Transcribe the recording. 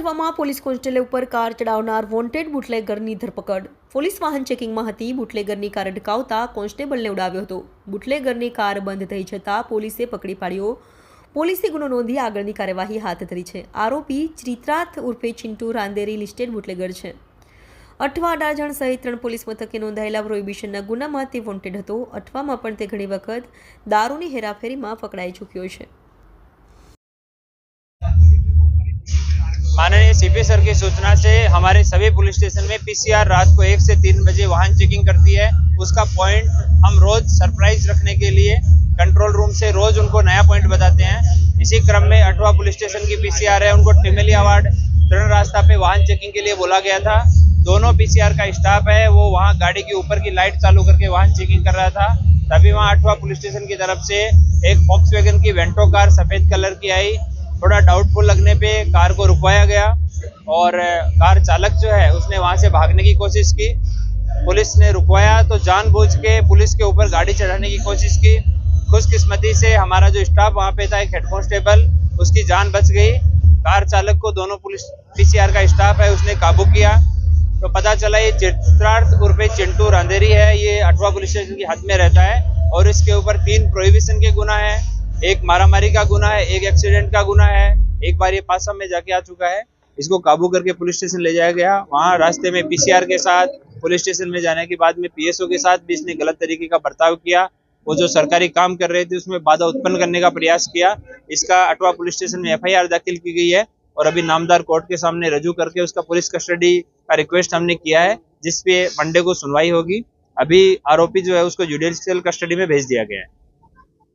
અઠવામાં police constable ઉપર car ચડાવનાર wanted બુટલેગરની ધરપકડ. પોલીસ વાહન ચેકિંગમાં હતી. બુટલેગરની કાર અટકાવતા કોન્સ્ટેબલને ઉડાવ્યો હતો. બુટલેગરની કાર બંધ થઈ જતાં પોલીસે પકડી પાડ્યો. પોલીસે ગુનો નોંધી આગળની કાર્યવાહી હાથ ધરી છે. આરોપી ચિત્રાથ ઉર્ફે ચિંટુ રાંદેરી લિસ્ટેડ બુટલેગર છે. અઠવા અડાજણ સહિત ત્રણ પોલીસ મથકે નોંધાયેલા પ્રોહિબિશનના ગુનામાં તે વોન્ટેડ હતો. અઠવામાં પણ તે ઘણી વખત દારૂની હેરાફેરીમાં પકડાઈ ચૂક્યો છે. माननीय सीपी सर की सूचना से हमारे सभी पुलिस स्टेशन में पीसीआर रात को एक से तीन बजे वाहन चेकिंग करती है। उसका पॉइंट हम रोज सरप्राइज़ रखने के लिए कंट्रोल रूम से रोज उनको नया पॉइंट बताते हैं। इसी क्रम में अठवा पुलिस स्टेशन की पीसीआर है, उनको टिमेली अवार्ड तरण रास्ता पे वाहन चेकिंग के लिए बोला गया था। दोनों पीसीआर का स्टाफ है, वो वहाँ गाड़ी के ऊपर की लाइट चालू करके वाहन चेकिंग कर रहा था। तभी वहाँ अठवा पुलिस स्टेशन की तरफ़ से एक फॉक्स वैगन की वेंटो कार सफ़ेद कलर की आई। थोड़ा डाउटफुल लगने पे कार को रुकवाया गया और कार चालक जो है, उसने वहाँ से भागने की कोशिश की। पुलिस ने रुकवाया तो जानबूझ के पुलिस के ऊपर गाड़ी चढ़ाने की कोशिश की। खुशकिस्मती से हमारा जो स्टाफ वहाँ पे था, एक हेड कॉन्स्टेबल उसकी जान बच गई। कार चालक को दोनों पुलिस पीसीआर का स्टाफ है, उसने काबू किया। तो पता चला ये चित्रार्थ उर्फे चिंटू रांदेरी है, ये अठवा पुलिस स्टेशन की हद में रहता है और इसके ऊपर तीन प्रोहिबिशन के गुना है। एक मारामारी का गुना है, एक एक्सीडेंट का गुना है, एक बार ये पासा में जाके आ चुका है। इसको काबू करके पुलिस स्टेशन ले जाया गया। वहाँ रास्ते में पीसीआर के साथ, पुलिस स्टेशन में जाने के बाद में पीएसओ के साथ भी इसने गलत तरीके का बर्ताव किया। वो जो सरकारी काम कर रहे थे, उसमें बाधा उत्पन्न करने का प्रयास किया। इसका अटवा पुलिस स्टेशन में एफआईआर दाखिल की गई है और अभी नामदार कोर्ट के सामने रजू करके उसका पुलिस कस्टडी का रिक्वेस्ट हमने किया है, जिसपे मंडे को सुनवाई होगी। अभी आरोपी जो है, उसको जुडिशियल कस्टडी में भेज दिया गया है।